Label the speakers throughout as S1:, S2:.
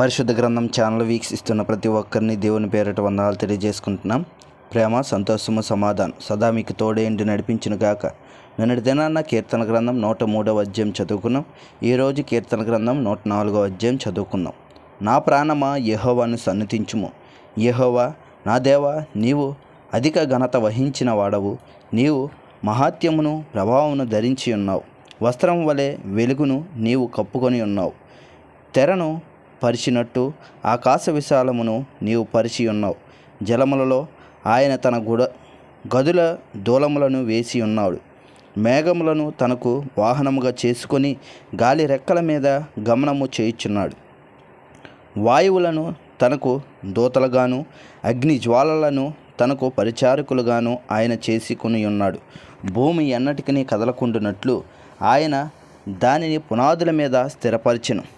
S1: పరిశుద్ధ గ్రంథం ఛానల్ వీక్షిస్తున్న ప్రతి ఒక్కరిని దేవుని పేరట వందనాలు తెలియజేసుకుంటున్నాం. ప్రేమ సంతోషము సమాధానం సదా మీకు తోడేంటి నడిపించిన గాక. నిన్నటి దినాన్న కీర్తన గ్రంథం నూట మూడవ అధ్యాయం చదువుకున్నాం. ఈరోజు కీర్తన గ్రంథం నూట నాలుగవ అధ్యాయం చదువుకుందాం నా ప్రాణమా యహోవాను సన్నిధించుము. యహోవా నా దేవా నీవు అధిక ఘనత వహించిన వాడవు. నీవు మహాత్యమును ప్రభావమును ధరించి ఉన్నావు. వస్త్రం వలె వెలుగును నీవు కప్పుకొని ఉన్నావు. తెరను పరిచినట్టు ఆకాశ విశాలమును నీవు పరిచి ఉన్నావు. జలములలో ఆయన తన గుడ గదుల దూలములను వేసి ఉన్నాడు. మేఘములను తనకు వాహనముగా చేసుకొని గాలి రెక్కల మీద గమనము చేయుచున్నాడు. వాయువులను తనకు దూతలుగాను అగ్ని జ్వాలలను తనకు పరిచారకులుగాను ఆయన చేసుకుని ఉన్నాడు. భూమి ఎన్నటికీ కదలకుండునట్లు ఆయన దానిని పునాదుల మీద స్థిరపరిచెను.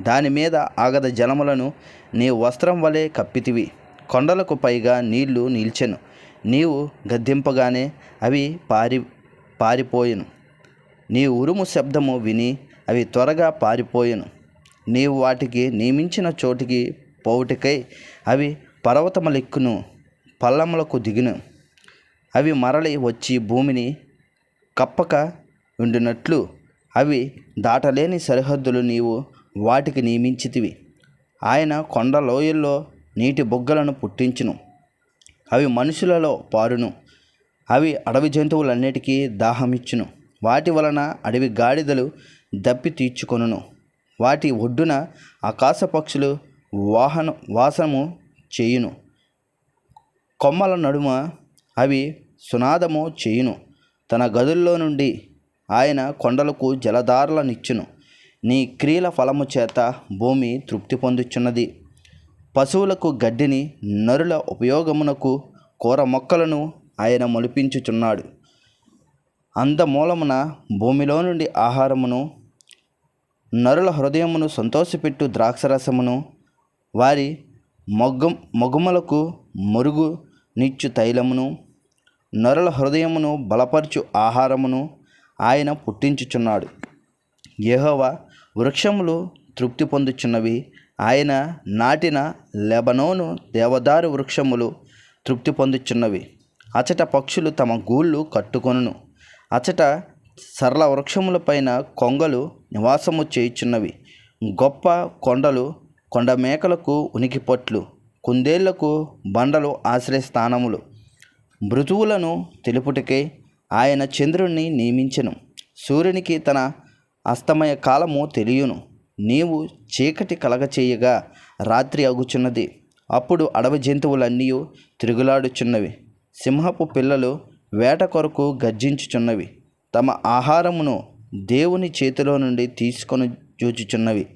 S1: దాని మీద ఆగద జలములను నీ వస్త్రం వలె కప్పితివి. కొండలకు పైగా నీళ్ళు నిల్చెను. నీవు గద్దింపగానే అవి పారి పారిపోయెను. నీ ఉరుము శబ్దము విని అవి త్వరగా పారిపోయెను. నీవు వాటికి నియమించిన చోటికి పోవుటికై అవి పర్వతములెక్కును పల్లములకు దిగును. అవి మరలి వచ్చి భూమిని కప్పక ఉండినట్లు అవి దాటలేని సరిహద్దులు నీవు వాటికి నియమించితివి. ఆయన కొండ లోయల్లో నీటి బొగ్గలను పుట్టించును. అవి మనుషులలో పారును. అవి అడవి జంతువులన్నిటికీ దాహమిచ్చును. వాటి వలన అడవి గాడిదలు దప్పి తీర్చుకొనును. వాటి ఒడ్డున ఆకాశ పక్షులు వాహన వాసము చేయును. కొమ్మల నడుమ అవి సునాదము చేయును. తన గదుల్లో నుండి ఆయన కొండలకు జలధారలనిచ్చును. నీ క్రియల ఫలము చేత భూమి తృప్తి పొందుచున్నది. పశువులకు గడ్డిని నరుల ఉపయోగమునకు కూర మొక్కలను ఆయన మొలిపించుచున్నాడు. అందమూలమున భూమిలో నుండి ఆహారమును నరుల హృదయమును సంతోషపెట్టు ద్రాక్షరసమును వారి మొగ్గ మొగుమలకు మురుగు నిచ్చు తైలమును నరుల హృదయమును బలపరచు ఆహారమును ఆయన పుట్టించుచున్నాడు. యహోవా వృక్షములు తృప్తి పొందుచున్నవి. ఆయన నాటిన లెబనోను దేవదారు వృక్షములు తృప్తి పొందుచున్నవి. అచట పక్షులు తమ గూళ్ళు కట్టుకొనును. అచట సరళ వృక్షములపైన కొంగలు నివాసము చేయుచున్నవి. గొప్ప కొండలు కొండ మేకలకు ఉనికిపొట్లు. కుందేళ్ళకు బండలు ఆశ్రయస్థానములు మృతువులను తెలుపుటకే ఆయన చంద్రుణ్ణి నియమించెను. సూర్యునికి తన అస్తమయ కాలము తెలియను. నీవు చీకటి కలగచేయగా రాత్రి అగుచున్నది. అప్పుడు అడవి జంతువులన్నీ తిరుగులాడుచున్నవి. సింహపు పిల్లలు వేట కొరకు గర్జించుచున్నవి. తమ ఆహారమును దేవుని చేతిలో నుండి తీసుకొని చూచుచున్నవి.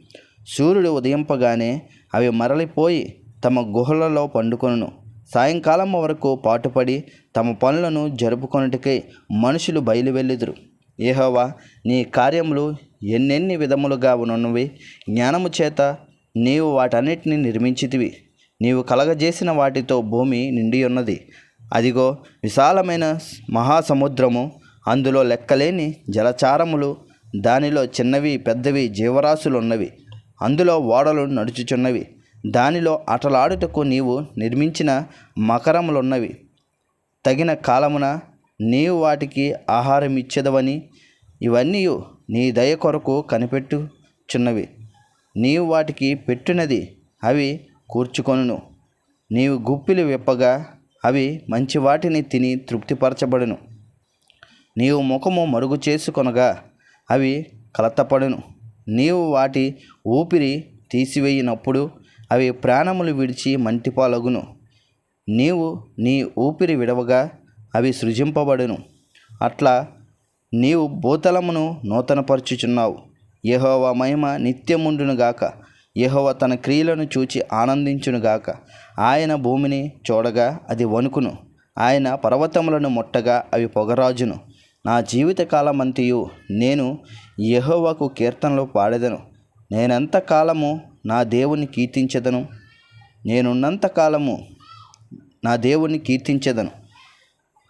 S1: సూర్యుడు ఉదయింపగానే అవి మరలిపోయి తమ గుహలలో పండుకొనును. సాయంకాలం వరకు పాటుపడి తమ పనులను జరుపుకొనుటకై మనుషులు బయలువెళ్ళిదురు. ఏహోవా నీ కార్యములు ఎన్నెన్ని విధములుగా ఉన్నవి? జ్ఞానము చేత నీవు వాటన్నిటిని నిర్మించితివి. నీవు కలగజేసిన వాటితో భూమి నిండి ఉన్నది అదిగో విశాలమైన మహాసముద్రము అందులో లెక్కలేని జలచారములు దానిలో చిన్నవి పెద్దవి జీవరాశులు ఉన్నవి అందులో ఓడలు నడుచుచున్నవి. దానిలో అటలాడుటకు నీవు నిర్మించిన మకరములున్నవి. తగిన కాలమున నీవు వాటికి ఆహారం ఇచ్చేదవని ఇవన్నీ నీ దయ కొరకు కనిపెట్టుచున్నవి. నీవు వాటికి పెట్టినది అవి కూర్చుకొనును. నీవు గుప్పిలు విప్పగా అవి మంచి వాటిని తిని తృప్తిపరచబడును. నీవు ముఖము మరుగు చేసుకొనగా అవి కలతపడును. నీవు వాటి ఊపిరి తీసివేయినప్పుడు అవి ప్రాణములు విడిచి మంటిపాలగును. నీవు నీ ఊపిరి విడవగా అవి సృజింపబడును. అట్లా నీవు భూతలమును నూతనపరచుచున్నావు. యహోవ మహిమ నిత్యముండునుగాక యహోవ తన క్రియలను చూచి ఆనందించునుగాక ఆయన భూమిని చూడగా అది వణుకును. ఆయన పర్వతములను ముట్టగా అవి పొగరాజును. నా జీవితకాలమంతయు నేను యహోవకు కీర్తనలు పాడెదను. నేనెంత కాలము నా దేవుని కీర్తించెదను? నేనున్నంత కాలము నా దేవుని కీర్తించెదను.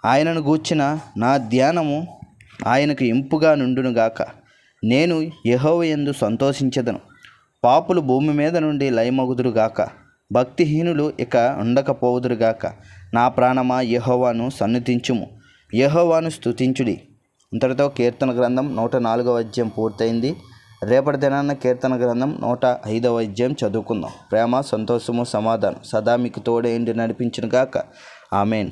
S1: ఆయనను గూర్చిన నా ధ్యానము ఆయనకు ఇంపుగా నుండునుగాక నేను యహోవ ఎందు సంతోషించెదను. పాపులు భూమి మీద నుండి లయమగుదురుగాక భక్తిహీనులు ఇక ఉండకపోవుదురుగాక నా ప్రాణమా యహోవాను సన్నిధించుము. యహోవాను స్తుతించుడి. ఇంతటితో కీర్తన గ్రంథం నూట నాలుగవ అధ్యాయం పూర్తయింది. రేపటి దినాన్న కీర్తన గ్రంథం నూట ఐదవ అధ్యాయం చదువుకుందాం. ప్రేమ సంతోషము సమాధానం సదా మీకు తోడేంటి నడిపించినగాక ఆమెన్.